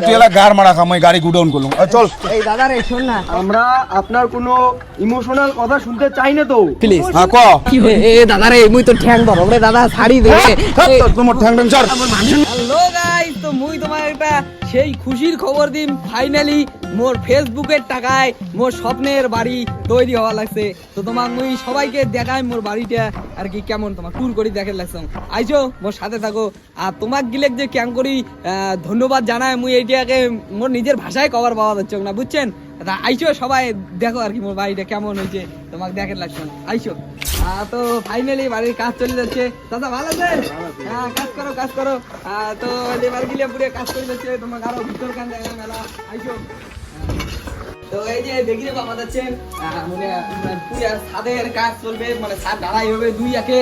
তুই এলা গার মারা খাম গাড়ি গুডাউন করলুম। চল। এই দাদা রে শোন না। আমরা আপনার কোনো ইমোশনাল কথা শুনতে চাই না তো। প্লিজ হ্যাঁ ক? এ দাদা রে মুই তো ঠ্যাং ধরব রে দাদা ছাড়ি দে হ্যাঁ, তোর- তোমার ঠ্যাং ঠ্যাং ছাড়। হ্যালো গাইস তো মুই তোমার একটা সেই খুশির খবর দিম ফাইনালি মোর ফেসবুকের টাকায় মোর স্বপ্নের বাড়ি তৈরি হওয়া লাগছে। তো তোমার মুই সবাইকে দেখাই মোর বাড়িটা আর কি কেমন তোমার ট্যুর করি দেখে লাগছে। আইছো মোর সাথে থাকো। আর তোমাক গিলে যে ক্যাং করি ধন্যবাদ জানাই। মুই এইটাকে মোর নিজের ভাষায় কভার পাওয়া যাচ্ছে না বুঝছেন? আইছো সবাই দেখো আর কি মোর বাড়িটা কেমন হয়েছে তোমাকে দেখে লাগছে। আইছো তো ফাইনালি বাড়ির কাজ চলে যাচ্ছে। দাদা ভালো আছে হ্যাঁ কাজ করো কাজ করো। তো লেবার গিলে পুরো কাজ চলে যাচ্ছে। তোমাকে আরও ভিতর কান জায়গা মেলা। আইসো তো এই যে দেখি মানে মানে পুরো ছাদের কাজ চলবে মানে ছাদ হবে দুই একে।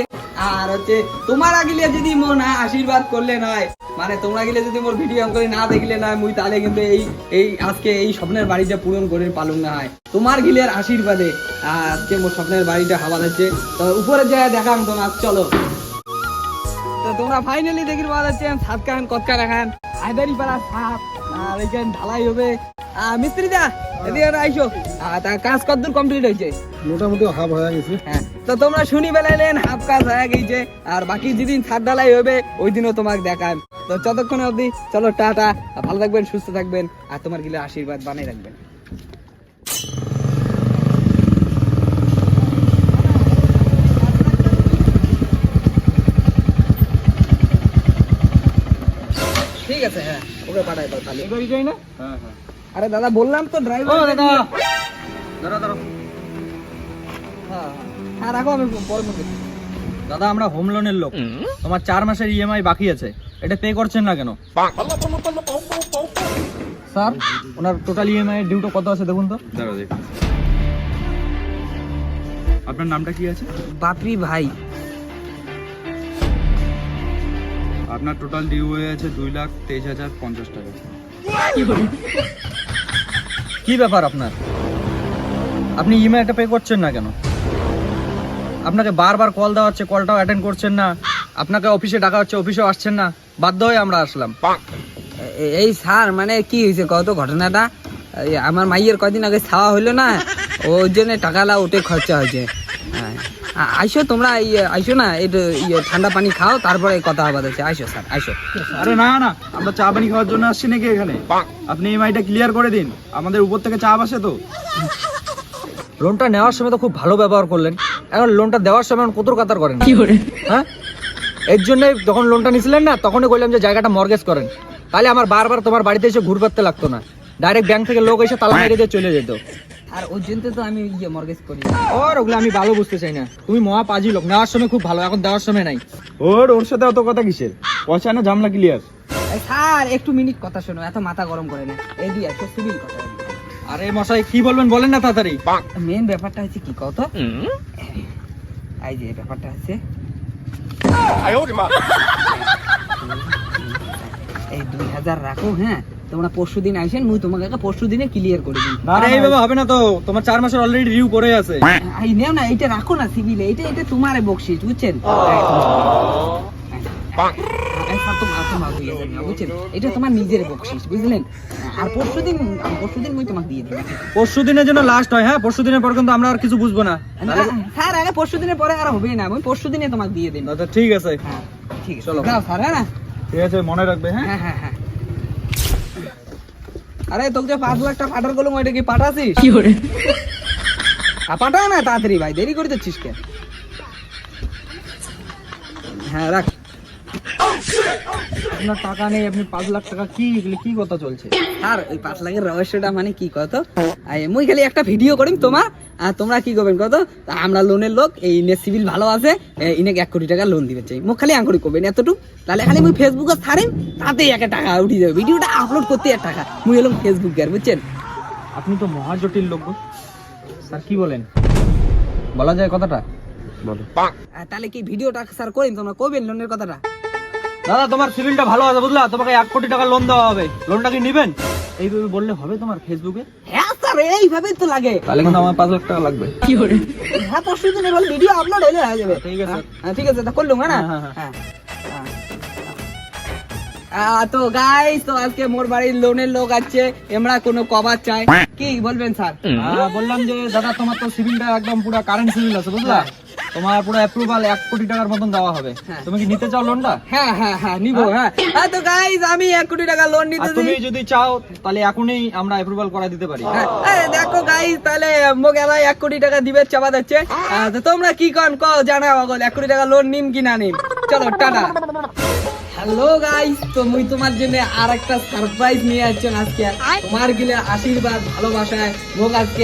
আর হচ্ছে, তোমার আগিলে যদি মন আশীর্বাদ করলে নয় মানে তোমরা গিলে যদি মোর ভিডিও করে না দেখলে নয়, মুই তাহলে কিন্তু এই এই, আজকে এই স্বপ্নের বাড়িটা পূরণ করে পালুন না হয়। তোমার গিলের আশীর্বাদে আজকে মোর স্বপ্নের বাড়িটা হাওয়া যাচ্ছে তো উপরে যায় দেখাম তোমার, চলো। তো তোমরা ফাইনালি দেখি পাওয়া যাচ্ছে সাত কান কতকা রাখান পাড়া আর ঢালাই হবে। মিস্ত্রি দা এদিকে আইসো। তা কাজ কতদূর কমপ্লিট হয়েছে? মোটামুটি হাফ হয়ে গেছে। হ্যাঁ। তো তোমরা শুনি বেলাইলেন হাফ কাজ হয়ে গেছে। আর বাকি যেদিন ছাদ ঢালাই হবে ওই দিনও তোমাকে দেখান তো যতক্ষণ অবধি চলো টাটা। ভালো থাকবেন সুস্থ থাকবেন। আর তোমার গিলে আশীর্বাদ বানিয়ে রাখবেন। ঠিক আছে হ্যাঁ ওকে পাঠাই দাও তাহলে। গাড়ি যাই না? আরে দাদা বললাম তো ড্রাইভার ও দাদা। দাদা দাদা হ্যাঁ হ্যাঁ। রাখো আমি পরে ফোন দাদা আমরা হোম লোনের লোক। তোমার চার মাসের ইএমআই বাকি আছে। এটা পে করছেন না কেন? স্যার ওনার টোটাল ইএমআই ডিউটো কত আছে দেখুন তো? দাঁড়া দেখ। আপনার নামটা কি আছে? বাপরি ভাই। আপনার টোটাল ডিউ হয়ে আছে দুই লাখ তেইশ হাজার পঞ্চাশ টাকা। কি ব্যাপার আপনার? আপনি ইএমআইটা পে করছেন না কেন? আপনাকে বারবার কল দেওয়া হচ্ছে কলটাও অ্যাটেন্ড করছেন না। আপনাকে অফিসে ডাকা হচ্ছে অফিসেও আসছেন না। বাধ্য হয়ে আমরা আসলাম। এই স্যার মানে কি হয়েছে কত ঘটনাটা? আমার মাইয়ের কদিন আগে ছাওয়া হলো না? ওর জন্য টাকালা ওটে খরচা হয়েছে। হ্যাঁ। আইসো তোমরা আইসো না একটু ইয়ে ঠান্ডা পানি খাও তারপরে কথা আবার আছে আইসো স্যার আইসো। আরে না না আমরা চা পানি খাওয়ার জন্য আসছি নাকি এখানে? আপনি ইএমআইটা ক্লিয়ার করে দিন। আমাদের উপর থেকে চাপ আসে তো। লোনটা নেওয়ার সময় তো খুব ভালো ব্যবহার করলেন। এখন লোনটা দেওয়ার সময় এখন কত কাতার করেন? হ্যাঁ? এর জন্য যখন লোনটা নিছিলেন না তখনই বললাম যে জায়গাটা মর্গেজ করেন। তাহলে আমার বারবার তোমার বাড়িতে এসে ঘুর পাততে লাগতো না। ডাইরেক্ট ব্যাংক থেকে লোক এসে তালা মেরে দিয়ে চলে যেত। আর ওর জন্য তো আমি ইয়ে মর্গেজ করি। ওর ওগুলো আমি ভালো বুঝতে চাই না। তুমি মহা পাজি লোক নেওয়ার সময় খুব ভালো এখন দেওয়ার সময় নাই। ওর ওর সাথে অত কথা কিসের? পয়সা না ঝামলা ক্লিয়ার স্যার একটু মিনিট কথা শোনো এত মাথা গরম করে না। এই দিয়ে একটা সিভিল কথা আরে মশাই কি বলবেন বলেন না তাড়াতাড়ি। মেন ব্যাপারটা হচ্ছে কি কত এই যে ব্যাপারটা আছে এই দুই হাজার রাখো হ্যাঁ? তোমরা পরশু দিন আইসেন মুই তোমাকে পরশু দিনে ক্লিয়ার করে দিই। আরে এইভাবে হবে না তো। তোমার চার মাসের অলরেডি রিভিউ করে আছে। এই নেও না এটা রাখো না সিভিলে এটা এটা তোমার বকশিস বুঝছেন? এই হয়ে? এটা তোমার নিজের বকশিস বুঝলেন? আর পরশু দিন পরশু দিন মুই তোমাকে দিয়ে দিই। পরশু দিনের জন্য লাস্ট হয় হ্যাঁ? পরশু দিনের পর কিন্তু আমরা আর কিছু বুঝব না। স্যার আগে পরশু দিনের পরে আর হবে না আমি পরশু দিনে তোমাকে দিয়ে দিন আচ্ছা ঠিক আছে। হ্যাঁ ঠিক আছে। চলো। স্যার হ্যাঁ না ঠিক আছে মনে রাখবে হ্যাঁ? হ্যাঁ হ্যাঁ হ্যাঁ। আরে তোকে যে পাঁচ লাখ টাকা পাঠার করলাম ওইটা কি পাঠাছিস কি করে? পাঠা না তাড়াতাড়ি ভাই দেরি করে দিচ্ছিস কেন? হ্যাঁ রাখ। আপনার টাকা নেই আপনি পাঁচ লাখ টাকা কি এগুলো কি কথা চলছে? আর ওই পাঁচ লাখের রহস্যটা মানে কি কত? মুই খালি একটা ভিডিও করিম তোমার আর তোমরা কি করবেন কত? আমরা লোনের লোক এই ইনে সিভিল ভালো আছে ইনে এক কোটি টাকা লোন দিবে চাই। মুখ খালি আঙ্গুরি করবেন এতটুকু। তাহলে খালি মুই ফেসবুকে ছাড়িম তাতেই এক টাকা উঠে যাবে। ভিডিওটা আপলোড করতে এক টাকা। মুই হলাম ফেসবুক আর বুঝছেন? আপনি তো মহা জটিল লোক গো। স্যার কি বলেন? বলা যায় কথাটা? বলো। তাহলে কি ভিডিওটা স্যার করিম তোমরা কইবেন লোনের কথাটা? দাদা তোমার সিভিলটা ভালো আছে বুঝলা? তোমাকে এক কোটি টাকা লোন দেওয়া হবে। লোনটা কি নিবেন? এইভাবে বললে হবে তোমার ফেসবুকে হ্যাঁ স্যার এইভাবেই তো লাগে। তাহলে কিন্তু আমার পাঁচ লাখ টাকা লাগবে। হ্যাঁ পরশু দিনের বল ভিডিও আপলোড হলে হয়ে যাবে। ঠিক আছে। হ্যাঁ, হ্যাঁ ঠিক আছে তা করলুম হ্যাঁ হ্যাঁ, হ্যাঁ, তো গাইস তো আজকে মোর বাড়ির লোনের লোক আছে এমরা কোনো কভার চাই। কি বলবেন স্যার? বললাম যে দাদা তোমার তো সিভিলটা একদম পুরো কারেন্ট সিভিল আছে বুঝলা? তোমার পুরো অ্যাপ্রুভাল এক কোটি টাকার মতন দেওয়া হবে। হ্যাঁ। তুমি কি নিতে চাও লোনটা হ্যাঁ হ্যাঁ হ্যাঁ নিবো হ্যাঁ। আহ, তো গাইজ আমি এক কোটি টাকা লোন নিতে তুমি যদি চাও তাহলে এখনই আমরা অ্যাপ্রুভাল করা দিতে পারি। হ্যাঁ, দেখো গাইজ তাহলে এলাই এক কোটি টাকা দিবে চাপা দিচ্ছে। তোমরা কি কন কও জানাও অগল এক কোটি টাকা লোন নিম কি না নিম। চলো টাটা। হ্যালো গাইস তো মুই তোমার জন্য আর একটা সারপ্রাইজ নিয়ে আসছেন আজকে। তোমার গিলে আশীর্বাদ, ভালোবাসায় মোক আজকে।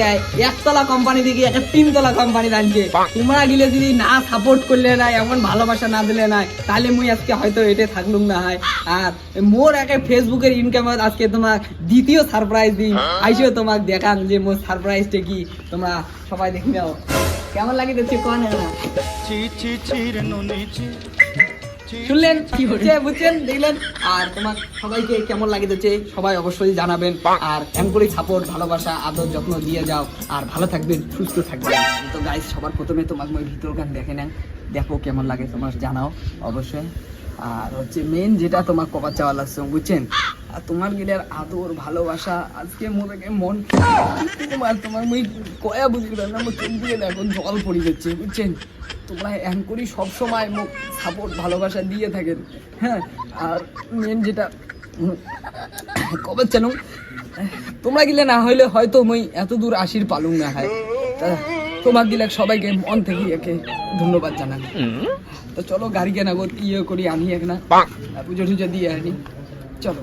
একতলা কোম্পানি থেকে একটা তিনতলা কোম্পানি আনছে। তোমরা গিলে যদি না সাপোর্ট করলে না, এমন ভালোবাসা না দিলে না, তাহলে মুই আজকে হয়তো এটা থাকলুম না হয়। আর মোর একে ফেসবুকের ইনকাম আজকে তোমার দ্বিতীয় সারপ্রাইজ দিই আইসো তোমাক দেখান যে মোর সারপ্রাইজটা কি। তোমরা সবাই দেখে নাও। কেমন লাগে কোন না শুনলেন কি হচ্ছে বুঝছেন দেখলেন? আর তোমার সবাইকে কেমন লাগে দিচ্ছে সবাই অবশ্যই জানাবেন। আর এমন করে সাপোর্ট ভালোবাসা আদর যত্ন দিয়ে যাও। আর ভালো থাকবেন সুস্থ থাকবেন। তো গাইস সবার প্রথমে তোমার মই ভিতর গান দেখে নেন। দেখো কেমন লাগে তোমার জানাও অবশ্যই। আর হচ্ছে মেন যেটা তোমার কপার চাওয়া লাগছে বুঝছেন? আর তোমার গিলের আদর ভালোবাসা আজকে মোদেরকে মন তোমার তোমার মই কয়া বুঝি না মোর চোখ দিয়ে দেখো জল পড়ে যাচ্ছে বুঝছেন? তোমরা এমন করি সবসময় মুখ সাপোর্ট ভালোবাসা দিয়ে থাকেন হ্যাঁ? আর মেন যেটা কবে জানো? তোমরা গিলে না হইলে হয়তো মই এত দূর আসির পালুম না হয়। তোমার গিলে সবাইকে মন থেকে একে ধন্যবাদ জানান তো চলো গাড়ি কেনা গো ইয়ে করি আনি এক না। পুজো টুজো দিয়ে আনি চলো।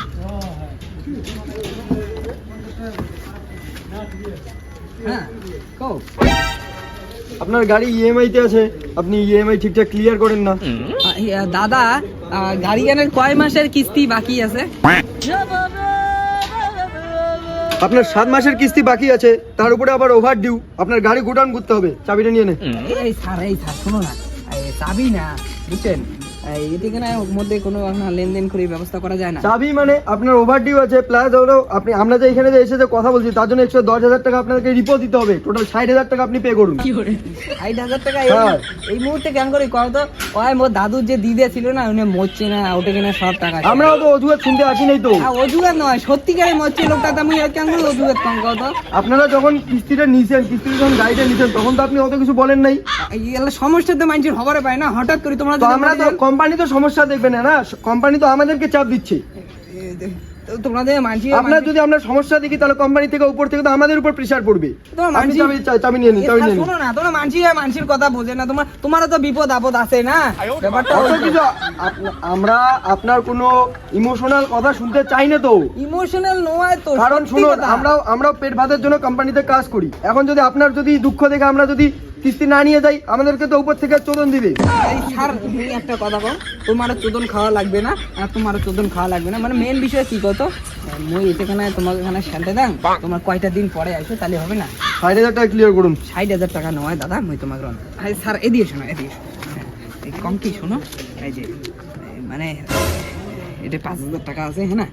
আপনার গাড়ি ইএমআই তে আছে আপনি ইএমআই ঠিকঠাক ক্লিয়ার করেন না। দাদা গাড়ি কেনার কয় মাসের কিস্তি বাকি আছে? আপনার সাত মাসের কিস্তি বাকি আছে তার উপরে আবার ওভার ডিউ আপনার গাড়ি গোডাউন করতে হবে চাবিটা নিয়ে নে। এই স্যার এই স্যার শোনো না। এই চাবি না বুঝছেন? এই এতে মধ্যে কোনো আপনার লেনদেন করে ব্যবস্থা করা যায় না। চাবি মানে আপনার ওভার আছে প্লাস হলো আপনি আমরা যে এখানে যে এসে যে কথা বলছি তার জন্য একশো দশ হাজার টাকা আপনাকে রিপোর্ট দিতে হবে। টোটাল ষাট হাজার টাকা আপনি পে করুন। ষাট হাজার টাকা এই- হ্যাঁ। মুহূর্তে কেন করে কয় তো? ওই মোর দাদুর যে দিদে ছিল না উনি মরছে না ওটা কিনা সব টাকা শেষ। আমরাও তো অজুহাত শুনতে আসি নাই তো। অজুহাত নয় সত্যিকারে মরছে লোকটা কেন করে অজুহাত কম আপনারা যখন কিস্তিটা নিছেন কিস্তিটা যখন গাড়িটা নিছেন তখন তো আপনি অত কিছু বলেন নাই। সমস্যা তো মানুষের খবরে পায় না হঠাৎ করে তোমরা তো আমরা তো কোম্পানি তো সমস্যা দেখবে না না? কোম্পানি তো আমাদেরকে চাপ দিচ্ছে। তো তোমাদের মানছি আপনার যদি আমরা সমস্যা দেখি তাহলে কোম্পানি থেকে উপর থেকে তো আমাদের উপর প্রেশার পড়বে। তোমার চাবি নিয়ে নিন চাবি নিয়ে শোনো না তোমরা মানছি মানসির কথা বোঝে না। তোমার তোমারও তো বিপদ আপদ আছে না? ব্যাপারটা অত কিছু আমরা আপনার কোনো ইমোশনাল কথা শুনতে চাই না তো। ইমোশনাল নয় তো কারণ শুনুন কথা। আমরাও আমরাও পেট ভাতের জন্য কোম্পানিতে কাজ করি। এখন যদি আপনার যদি দুঃখ দেখে আমরা যদি কিস্তি না নিয়ে যাই আমাদেরকে তো উপর থেকে চোদন দিবে। এই স্যার তুমি একটা কথা কও তোমারও চোদন খাওয়া লাগবে না আর তোমারও চোদন খাওয়া লাগবে না। মানে মেন বিষয় কি কত মই এখানে তোমাকে এখানে শান্তে দাম তোমার কয়টা দিন পরে আসো তাহলে হবে না। ষাট হাজার টাকা ক্লিয়ার করুন। ষাট হাজার টাকা নয় দাদা মই তোমাকে রন আরে স্যার এদিকে শোনো এদিকে কম কি শোনো? এই যে মানে এটা পাঁচ হাজার টাকা আছে হ্যাঁ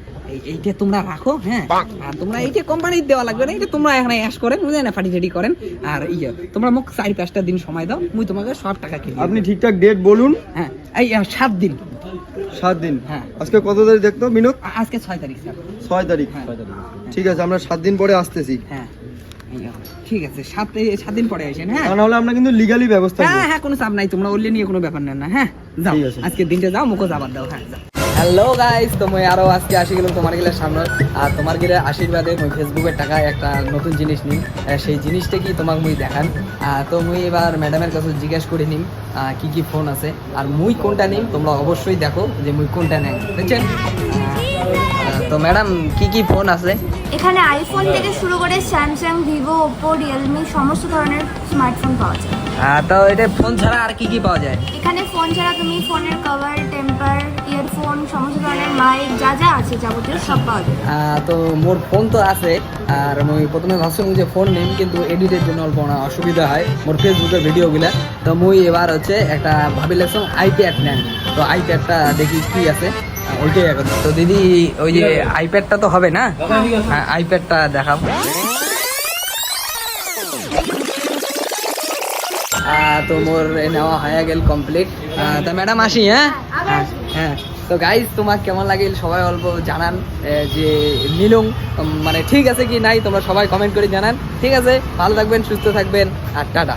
এইটা তোমরা রাখো হ্যাঁ? আর তোমরা এইটা কোম্পানির দেওয়া লাগবে না এটা তোমরা এখানে অ্যাশ করেন বুঝলেন না? ফাটি ফাটি করেন। আর ইয়ে তোমরা মোক চারি পাঁচটা দিন সময় দাও মুই তোমাকে সব টাকা কিনে আপনি ঠিকঠাক ডেট বলুন। হ্যাঁ এই সাত দিন। সাত দিন। হ্যাঁ। আজকে কত তারিখ দেখতো আজকে ছয় তারিখ স্যার। ছয় তারিখ। হ্যাঁ। ঠিক আছে আমরা সাত দিন পরে আসতেছি। হ্যাঁ। ঠিক আছে সাত সাত দিন পরে আসেন হ্যাঁ? তা নাহলে আমরা কিন্তু লিগালি ব্যবস্থা হ্যাঁ হ্যাঁ কোনো চাপ নাই তোমরা ওলে নিয়ে কোনো ব্যাপার নেন না হ্যাঁ? যাও আজকে দিনটা যাও মুখো যাবার দাও হ্যাঁ যাও। হ্যালো গাইস তো মই আরও আজকে আসি গেলাম তোমার গেলে সামনে। আর তোমার গেলে আশীর্বাদে মই ফেসবুকের টাকায় একটা নতুন জিনিস নিই। সেই জিনিসটা কি তোমাকে মুই দেখান। তো মুই এবার ম্যাডামের কাছে জিজ্ঞেস করে নিম কি কি ফোন আছে। আর মুই কোনটা নিম তোমরা অবশ্যই দেখো যে মুই কোনটা নেন বুঝছেন তো ম্যাডাম কি কি ফোন আছে? এখানে আইফোন থেকে শুরু করে স্যামসাং ভিভো ওপো রিয়েলমি সমস্ত ধরনের স্মার্টফোন পাওয়া যায়। তো এটা ফোন ছাড়া আর কি কি পাওয়া যায়? এখানে ফোন ছাড়া তুমি ফোনের কভার টেম্পার ফোন সমস্ত ধরনের মাইক যা যা আছে যাবতীয় সব পাওয়া আহ, তো মোর ফোন তো আছে আর মুই প্রথমে ভাবছিলাম যে ফোন নিম কিন্তু এডিটের জন্য অল্প অসুবিধা হয় মোর ফেসবুকের ভিডিওগুলা। তো মুই এবার হচ্ছে একটা ভাবি লাগছিলাম আইপ্যাড নেন। তো আইপ্যাডটা দেখি কি আছে। ওইটাই এখন তো দিদি ওই যে আইপ্যাডটা তো হবে না? হ্যাঁ আইপ্যাডটা আহ, তো মোর নেওয়া হয়ে গেল কমপ্লিট তা ম্যাডাম আসি হ্যাঁ? হ্যাঁ, হ্যাঁ। তো গাইজ তোমার কেমন লাগিল সবাই অল্প জানান যে নিলুম মানে ঠিক আছে কি নাই তোমরা সবাই কমেন্ট করে জানান। ঠিক আছে? ভালো থাকবেন সুস্থ থাকবেন আর টাটা।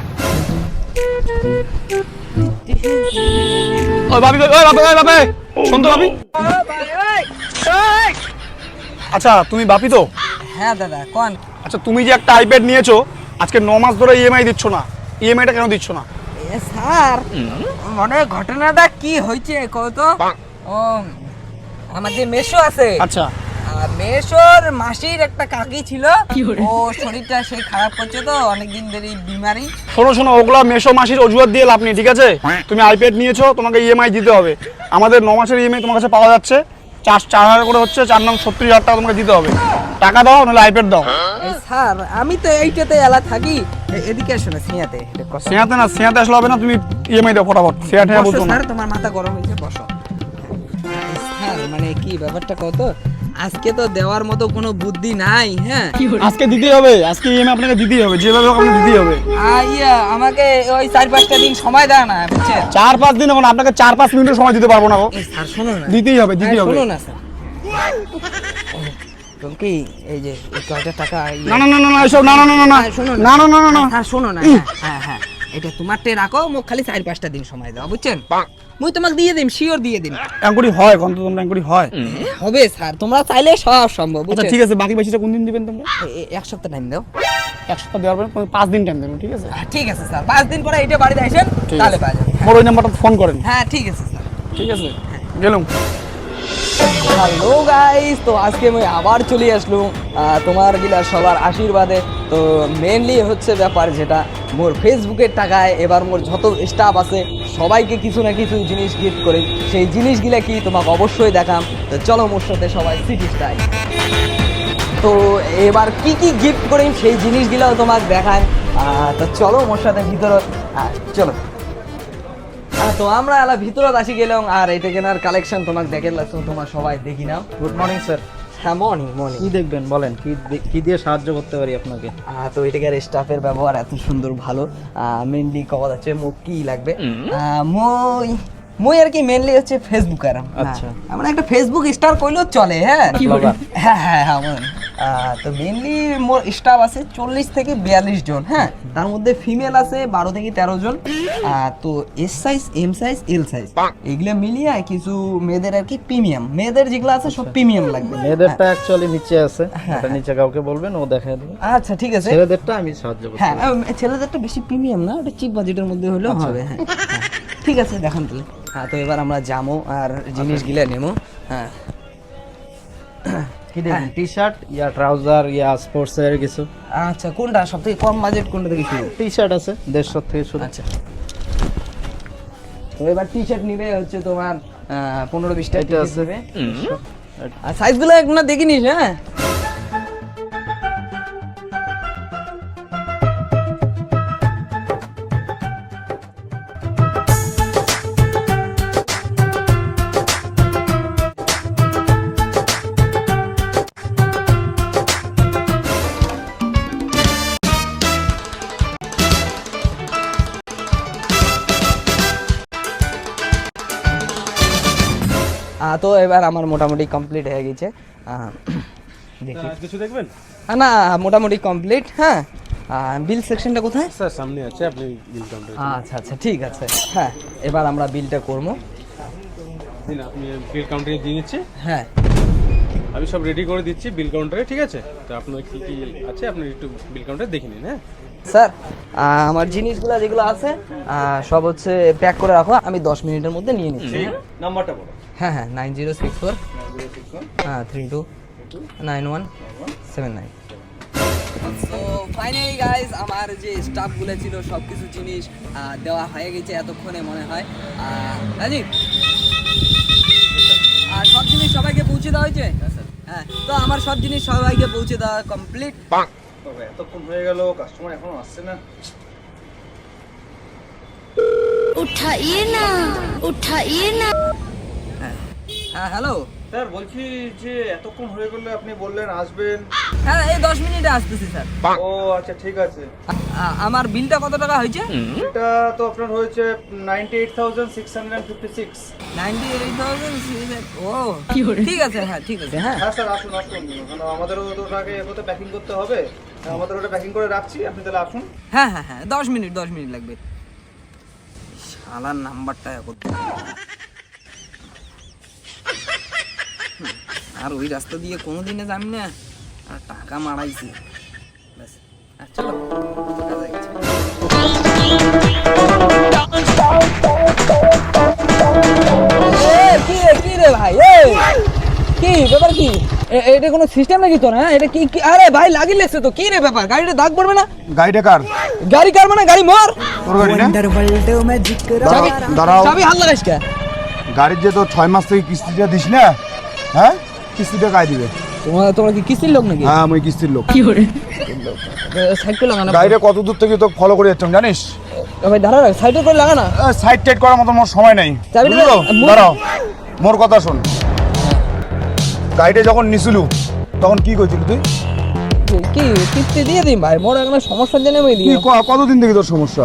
আচ্ছা তুমি বাপি তো? হ্যাঁ দাদা কোন? আচ্ছা তুমি যে একটা আইপ্যাড নিয়েছো আজকে ন মাস ধরে ইএমআই দিচ্ছ না। ইএমআইটা কেন দিচ্ছ না? স্যার মানে ঘটনাটা কি হয়েছে কত আমার যে মেশো আছে। আচ্ছা। আর মেশোর মাসির একটা কাকি ছিল। ও শরীরটা সে খারাপ করছে তো অনেকদিন ধরে বিমারি। শোনো শোনো ওগুলা মেশো মাসির অজুহাত দিয়ে লাভ নেই ঠিক আছে? তুমি আইপ্যাড নিয়েছো তোমাকে ইএমআই দিতে হবে। আমাদের ন মাসের ইএমআই তোমার কাছে পাওয়া যাচ্ছে। চার চার হাজার করে হচ্ছে চার নং সত্তর হাজার টাকা তোমাকে দিতে হবে। টাকা দাও নাহলে আইপ্যাড দাও। স্যার আমি তো এইটাতে এলা থাকি। এদিকে আসো না সিয়াতে। সেয়াতে না সেয়াতে আসলে হবে না তুমি ইএমআই দাও ফটাফট। সেয়া ঠেয়া বসো না। স্যার তোমার মাথা গরম হয়েছে বসো। মানে কি ব্যাপারটা কত আজকে তো দেওয়ার মতো কোনো বুদ্ধি নাই হ্যাঁ আজকে দিতেই হবে আজকে ইএমআই আপনাকে দিতেই হবে যেভাবে হোক আপনাকে দিতেই হবে আ, ইয়া আমাকে ওই চার পাঁচটা দিন সময় দাও না বুঝছেন চার পাঁচ দিন এখন আপনাকে চার পাঁচ মিনিটের সময় দিতে পারব না গো স্যার শোনো না দিতেই হবে দিতেই হ্যাঁ, হবে শোনো না স্যার তুমি কি এই যে কয়টা টাকা ইয়ে- না না না না না না না না না না হ্যাঁ, শোনো না না না না না স্যার শোনো না হ্যাঁ, হ্যাঁ হ্যাঁ এটা তোমার টে রাখো মোক খালি চার পাঁচটা দিন সময় দাও বুঝছেন মুই তোমাকে দিয়ে দিম শিওর দিয়ে দিম। এঙ্কুরি হয় কত তোমরা এঙ্কুরি হয়। হবে স্যার তোমরা চাইলে সব সম্ভব আচ্ছা ঠিক আছে বাকি পয়সাটা কোন দিন দিবেন তোমরা? এক সপ্তাহ টাইম দাও। এক সপ্তাহ দেওয়ার পরে পাঁচ দিন টাইম দেবো ঠিক আছে? হ্যাঁ, ঠিক আছে স্যার পাঁচ দিন পরে এটা বাড়িতে আসেন তাহলে পাওয়া যাবে। মোর ওই নাম্বারটা ফোন করেন। হ্যাঁ ঠিক আছে স্যার। ঠিক আছে গেলাম। হ্যালো গাইস তো আজকে আমি আবার চলে আসলুম আহ, তোমার গিলা সবার আশীর্বাদে। তো মেনলি হচ্ছে ব্যাপার যেটা, মোর ফেসবুকের টাকায় এবার মোর যত স্টাফ আছে, সবাইকে কিছু না কিছু জিনিস গিফট করি। সেই জিনিসগুলা কি তোমাকে অবশ্যই দেখাম। তো চলো মোর সাথে সবাই সিটি স্টাইল তো এবার কি কি গিফট করি, সেই জিনিসগুলোও তোমাকে দেখায় তো চলো মোর সাথে ভিতরে চলো। তো আমরা এলা ভিতরত আসি গেলাম, আর এটা কেনার কালেকশন তোমাকে দেখে লাগছো তোমার সবাই দেখি নাও। গুড মর্নিং স্যার হ্যাঁ মর্নিং মর্নিং কি দেখবেন? বলেন কি কি দিয়ে সাহায্য করতে পারি আপনাকে? তো এটাকার স্টাফের ব্যবহার? এত সুন্দর ভালো। মেনলি কথা যাচ্ছে মুখ কি লাগবে? আহ, মই মই আর কি মেনলি হচ্ছে ফেসবুকার আচ্ছা। আমরা একটা ফেসবুক স্টার কইলেও চলে হ্যাঁ? হ্যাঁ হ্যাঁ হ্যাঁ। আহ, তো মেনলি মোর স্টাফ আছে চল্লিশ থেকে বিয়াল্লিশ জন হ্যাঁ? তার মধ্যে ফিমেল আছে বারো থেকে তেরো জন। তো S size M size L size এগুলো মিলিয়ে কিছু মেয়েদের আর কি প্রিমিয়াম মেয়েদের যেগুলো আছে সব প্রিমিয়াম লাগবে। মেয়েদেরটা অ্যাকচুয়ালি নিচে আছে। হ্যাঁ, নিচে কাউকে বলবেন ও দেখায় দেবে। আচ্ছা ঠিক আছে। ছেলেদেরটা আমি সাহায্য করতে হ্যাঁ। ছেলেদেরটা বেশি প্রিমিয়াম না ওটা চিপ বাজেটের মধ্যে হলেও হবে হ্যাঁ। হ্যাঁ। ঠিক আছে দেখান তাহলে। হ্যাঁ তো এবার আমরা যাব আর জিনিসগুলো নেব হ্যাঁ। কি দেখবেন টি শার্ট ইয়া ট্রাউজার ইয়া স্পোর্টস এর কিছু। আচ্ছা কোনটা? সব থেকে কম বাজেট কোনটা থেকে শুরু টি শার্ট আছে দেড়শো থেকে শুরু। আচ্ছা। তো এবার টি শার্ট নিবে হচ্ছে তোমার পনেরো বিশটা এটা আছে। আর সাইজগুলো না দেখে নিস হ্যাঁ? তো এবার আমার মোটামুটি কমপ্লিট হয়ে গেছে। দেখি। কিছু দেখবেন? না মোটামুটি কমপ্লিট হ্যাঁ। বিল সেকশনটা কোথায়? স্যার সামনে আছে আপনি বিল কাউন্টার আচ্ছা আচ্ছা ঠিক আছে। হ্যাঁ এবার আমরা বিলটা করব। দিন আপনি বিল কাউন্টারে দিয়ে নিচ্ছে হ্যাঁ। আমি সব রেডি করে দিচ্ছি বিল কাউন্টারে ঠিক আছে? তো আপনার কি কি আছে আপনি একটু বিল কাউন্টারে দেখে নিন হ্যাঁ? স্যার আমার জিনিসগুলো যেগুলো আছে সব হচ্ছে প্যাক করে রাখো। আমি দশ মিনিটের মধ্যে নিয়ে নিচ্ছি। নাম্বারটা বলো। হ্যাঁ হ্যাঁ নাইন জিরো সিক্স ফোর হ্যাঁ three two nine one seven nine. তো ফাইনালি গাইজ আমার যে স্টাফগুলো ছিল সব কিছু জিনিস দেওয়া হয়ে গেছে এতক্ষণে মনে হয়। রাজীব? আর সব জিনিস সবাইকে পৌঁছে দেওয়া হয়েছে? হ্যাঁ তো আমার সব জিনিস সবাইকে পৌঁছে দেওয়া কমপ্লিট এতক্ষণ হয়ে গেল কাস্টমার এখনও আসছে না। উঠাইয়ে না উঠাইয়ে না। হ্যাঁ হ্যালো স্যার বলছি যে এতক্ষণ হয়ে গেলে আপনি বললেন আসবেন। হ্যাঁ এই দশ মিনিটে আসতেছি স্যার। ও আচ্ছা ঠিক আছে। আ- আমার বিলটা কত টাকা হয়েছে? এটা তো আপনার হয়েছে ninety eight thousand six hundred fifty six ninety eight thousand ও ঠিক আছে হ্যাঁ ঠিক আছে হ্যাঁ। হ্যাঁ স্যার আসুন আসুন। কারণ আমাদেরও তো এগোতে প্যাকিং করতে হবে। আমাদের ওটা প্যাকিং করে রাখছি। আপনি তাহলে আসুন। হ্যাঁ হ্যাঁ হ্যাঁ দশ মিনিট দশ মিনিট লাগবে। শালার নাম্বারটা করতে আর ওই রাস্তা দিয়ে কোনোদিনে যাবি না? আর টাকা মারাইছি। ব্যাস চলো কি রে ভাই? কি ব্যাপার কি? এটা কোনো সিস্টেম নাকি তোর হ্যাঁ? এটা কি কি- আরে ভাই লাগি লেগছে তো। কি রে ব্যাপার? গাড়িটা দাগ পড়বে না? গাড়িটা কার? গাড়ি কার মানে? গাড়ি মর। তোর গাড়ি না? দাঁড়াও চাবি হাত লাগাইস কে? গাড়ির যে তো ছয় মাস থেকে কিস্তিটা দিস না হ্যাঁ? কিস্তিটা কাই দিবে? তোমার তোমরা কি কিস্তির লোক নাকি? হ্যাঁ আমি কিস্তির লোক। সাইড করে? লাগানো। গাড়িটা কত দূর থেকে তো ফলো করে যাচ্ছ জানিস? ভাই দাঁড়া সাইড করে লাগানা? সাইড টাইড করার মতো মোর সময় নাই। দাঁড়াও। মোর কথা শোন। গাড়িটা যখন নিছিলু তখন কি কইছিলি তুই? কি কিস্তি দিয়ে দিন ভাই মোর এখানে সমস্যা জেনে আমি ক- কতদিন থেকে তোর সমস্যা?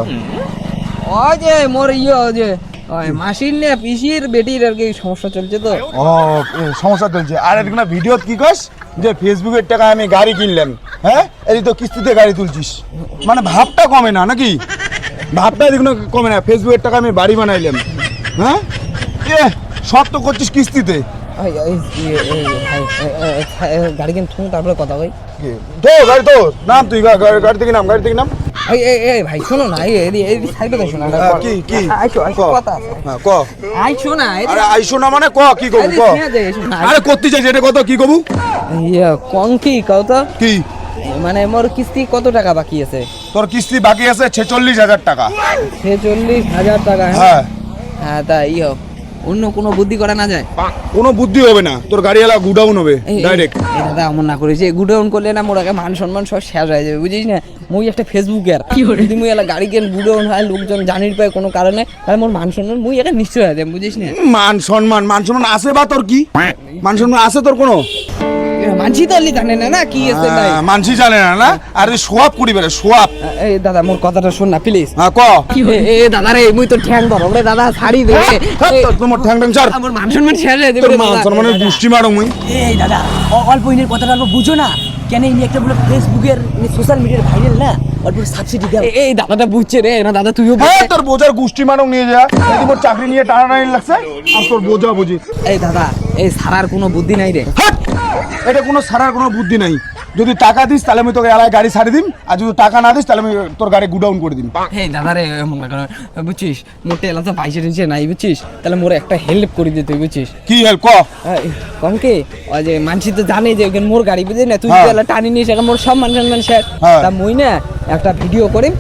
ওই যে মোর ইয়ে যে ওই মাসির নে পিসির বেটির আর কি সমস্যা চলছে তো। ও সমস্যা চলছে। আর এদিকে না ভিডিও কি কস যে ফেসবুকের টাকায় আমি গাড়ি কিনলাম হ্যাঁ? এই তো কিস্তিতে গাড়ি তুলছিস। মানে ভাবটা কমে না নাকি? ভাবটা এদিকে না কমে না ফেসবুকের টাকা আমি বাড়ি বানাইলাম হ্যাঁ? এ সব তো করছিস কিস্তিতে। ভাই গাড়ি কিনে থুন তারপরে কথা কই। তো গাড়ি তো নাম তুই গাড়ি থেকে নাম গাড়ি থেকে নাম। এই এই এই ভাই শোনো না এই এই এই সাইডে দেখো না। কি কি? কথা হ্যাঁ না আরে না মানে ক কি কবু ক? আরে করতে চাইছি এটা কত কি কবু? ইয়া কম কি কও কি? মানে মোর কিস্তি কত টাকা বাকি আছে? তোর কিস্তি বাকি আছে ছেচল্লিশ হাজার টাকা। ছেচল্লিশ হাজার টাকা হ্যাঁ? হ্যাঁ। হ্যাঁ তা ইয়ে। অন্য কোনো বুদ্ধি করা না যায়? কোনো বুদ্ধি হবে না। তোর গাড়ি এলা গুডাউন হবে ডাইরেক্ট দাদা এমন না করেছে গুডাউন করলে না মোর আগে মান সম্মান সব শেষ হয়ে যাবে বুঝিস না? মুই একটা ফেসবুকের। যদি মুই এলা গাড়ি কেন গুডাউন হয় লোকজন জানির পায় কোনো কারণে তাহলে মোর মান সম্মান মুই একা নিশ্চয় হয়ে যাবে বুঝিস না? মান সম্মান মান সম্মান আছে বা তোর কি? মান সম্মান আছে তোর কোনো? মানছি তো জানে না না? কি আছে মানসি জানে না না? আর সোয়াব করি বেড়ে সোয়াব। এই দাদা মোর কথাটা শোন না প্লিজ হ্যাঁ ক? এ এ, দাদা রে মুই তো ঠ্যাং রে দাদা ছাড়ি দে। হ্যাঁ, তোমার ঠ্যাং ঠ্যাং ছাড়। আমার মান সম্মান শেষ হয়ে যাবে মান সম্মানের গোষ্ঠী মারো মুই। এই দাদা অ- অল্প ইনের কথাটা অল্প বুঝো না। কেন ইনি একটা বলে ফেসবুকের সোশ্যাল মিডিয়ার ভাইরাল না? অল্প সাবসিডি দেয় এ- এই দাদাটা বুঝছে রে না দাদা তুইও হ্যাঁ তোর বোঝার গোষ্ঠী মারো নিয়ে যা। যদি মোর চাকরি নিয়ে টানাটানি লাগছে আর তোর বোঝা বুঝি। এই দাদা এই সারার কোনো বুদ্ধি নাই রে। এটা কোনো সারার কোনো বুদ্ধি নাই। যদি টাকা দিস তাহলে আমি তোকে এলাকায় গাড়ি ছাড়ি দিম। আর যদি টাকা না দিস তাহলে আমি তোর গাড়ি গুডাউন করে দিম। এই দাদা রে বুঝছিস মোটে এলাকা পয়সা টেনছে নাই বুঝছিস? তাহলে মোর একটা হেল্প করে দে তুই বুঝছিস? কি হেল্প ক? কম কি? ওই যে মানসি তো জানে যে ওখানে মোর গাড়ি বুঝলি না তুই হ্যাঁ। টানি নিস এখন মোর সব মান সম্মান শেষ। হ্যাঁ। তা মুই না একটা ভিডিও করিম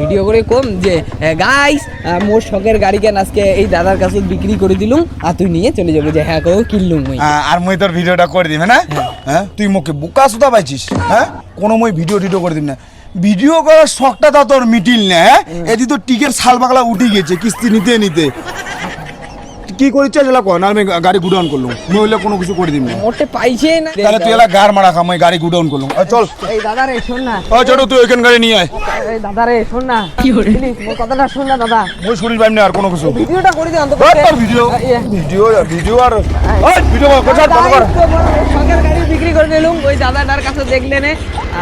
ভিডিও করে কম যে গাইস মোর শখের গাড়ি কেন আজকে এই দাদার কাছে বিক্রি করে দিলুম আর তুই নিয়ে চলে যাব যে হ্যাঁ কেউ কিনলুম মুই আর মুই তোর ভিডিওটা করে দিবি না হ্যাঁ। তুই মুখে বোকা সুতা পাইছিস হ্যাঁ? কোনো মুই ভিডিও টিডিও করে দিবি না। ভিডিও করার শখটা তা তোর মিটিল না হ্যাঁ? এদি তো টিকের শাল বাগলা উঠে গেছে কিস্তি নিতে নিতে। কি করিস এলা কয় না আমি গাড়ি গুডাউন করলাম। মুই হইলে কোনো কিছু করে দিম না। মোটে পাইছে না। তাহলে তুই এলা গার মারা খা মুই গাড়ি গুডাউন করলাম। চল। এই দাদা রে শোন না। ও ছোট তুই ওইখান গাড়ি নিয়ে আয়। এই দাদা রে শোন না। কি হরে মোর কথাটা শোন না দাদা। মুই শুনিস পাইম না আর কোনো কিছু। ভিডিওটা করে দে অন্তত। ওই তোর ভিডিও। ভিডিও ভিডিও আর ওই ভিডিও কর কর কর। শখের গাড়ি বিক্রি করে দিলুম ওই দাদাটার কাছে দেখলে নে।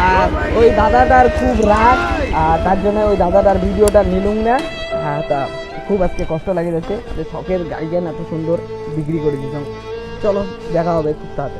আর ওই দাদাটার খুব রাগ। আর তার জন্য ওই দাদাটার ভিডিওটা নিলুম না। হ্যাঁ তা খুব আজকে কষ্ট লাগে যাচ্ছে যে শখের গাড়ি এত সুন্দর বিক্রি করে দিতাম চলো, দেখা হবে খুব তাড়াতাড়ি।